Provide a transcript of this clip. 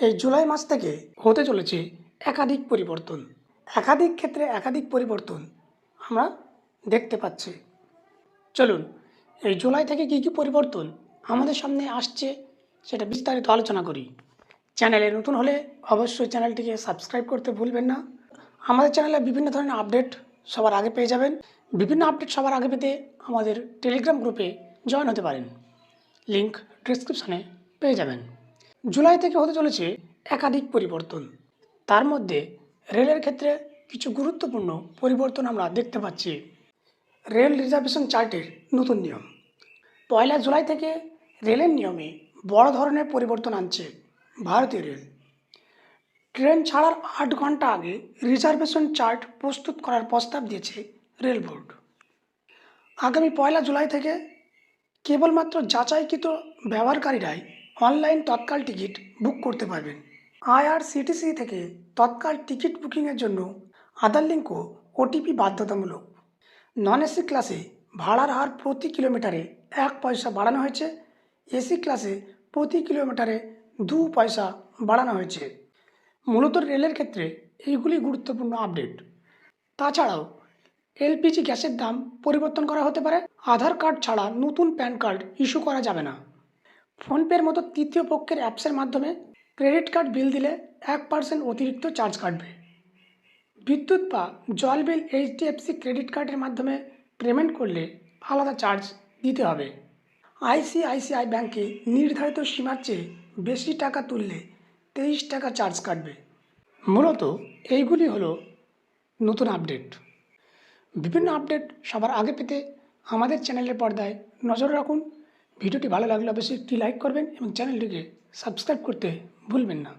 এই জুলাই মাস থেকে হতে চলেছে একাধিক পরিবর্তন। একাধিক ক্ষেত্রে একাধিক পরিবর্তন আমরা দেখতে পাচ্ছি। চলুন, এই জুলাই থেকে কী কী পরিবর্তন আমাদের সামনে আসছে সেটা বিস্তারিত আলোচনা করি। চ্যানেলে নতুন হলে অবশ্যই চ্যানেলটিকে সাবস্ক্রাইব করতে ভুলবেন না। আমাদের চ্যানেলে বিভিন্ন ধরনের আপডেট সবার আগে পেয়ে যাবেন। বিভিন্ন আপডেট সবার আগে পেতে আমাদের টেলিগ্রাম গ্রুপে জয়েন হতে পারেন। লিংক ডিসক্রিপশানে পেয়ে যাবেন। জুলাই থেকে হতে চলেছে একাধিক পরিবর্তন। তার মধ্যে রেলের ক্ষেত্রে কিছু গুরুত্বপূর্ণ পরিবর্তন আমরা দেখতে পাচ্ছি। রেল রিজার্ভেশন চার্টের নতুন নিয়ম। পয়লা জুলাই থেকে রেলের নিয়মে বড় ধরনের পরিবর্তন আনছে ভারতীয় রেল। ট্রেন ছাড়ার আট ঘণ্টা আগে রিজার্ভেশন চার্ট প্রস্তুত করার প্রস্তাব দিয়েছে রেল বোর্ড। আগামী পয়লা জুলাই থেকে কেবলমাত্র যাচাইকৃত ব্যবহারকারীরাই অনলাইন তৎকাল টিকিট বুক করতে পারবেন। আইআরসিটিসি থেকে তৎকাল টিকিট বুকিংয়ের জন্য আধার লিঙ্ক ওটিপি বাধ্যতামূলক। নন এসি ক্লাসে ভাড়ার হার প্রতি কিলোমিটারে এক পয়সা বাড়ানো হয়েছে। এসি ক্লাসে প্রতি কিলোমিটারে দু পয়সা বাড়ানো হয়েছে। মূলত রেলের ক্ষেত্রে এইগুলি গুরুত্বপূর্ণ আপডেট। তাছাড়াও, এলপিজি গ্যাসের দাম পরিবর্তন করা হতে পারে। আধার কার্ড ছাড়া নতুন প্যান কার্ড ইস্যু করা যাবে না। ফোনপের মতো তৃতীয় পক্ষের অ্যাপসের মাধ্যমে ক্রেডিট কার্ড বিল দিলে এক পার্সেন্ট অতিরিক্ত চার্জ কাটবে। বিদ্যুৎ বা জল বিল এইচডিএফসি ক্রেডিট কার্ডের মাধ্যমে পেমেন্ট করলে আলাদা চার্জ দিতে হবে। আইসিআইসিআই ব্যাংকে নির্ধারিত সীমার চেয়ে বেশি টাকা তুললে তেইশ টাকা চার্জ কাটবে। মূলত এইগুলি হলো নতুন আপডেট। বিভিন্ন আপডেট সবার আগে পেতে আমাদের চ্যানেলের পর্দায় নজর রাখুন। ভিডিওটি ভালো লাগলে অবশ্যই একটি লাইক করবেন এবং চ্যানেলটিকে সাবস্ক্রাইব করতে ভুলবেন না।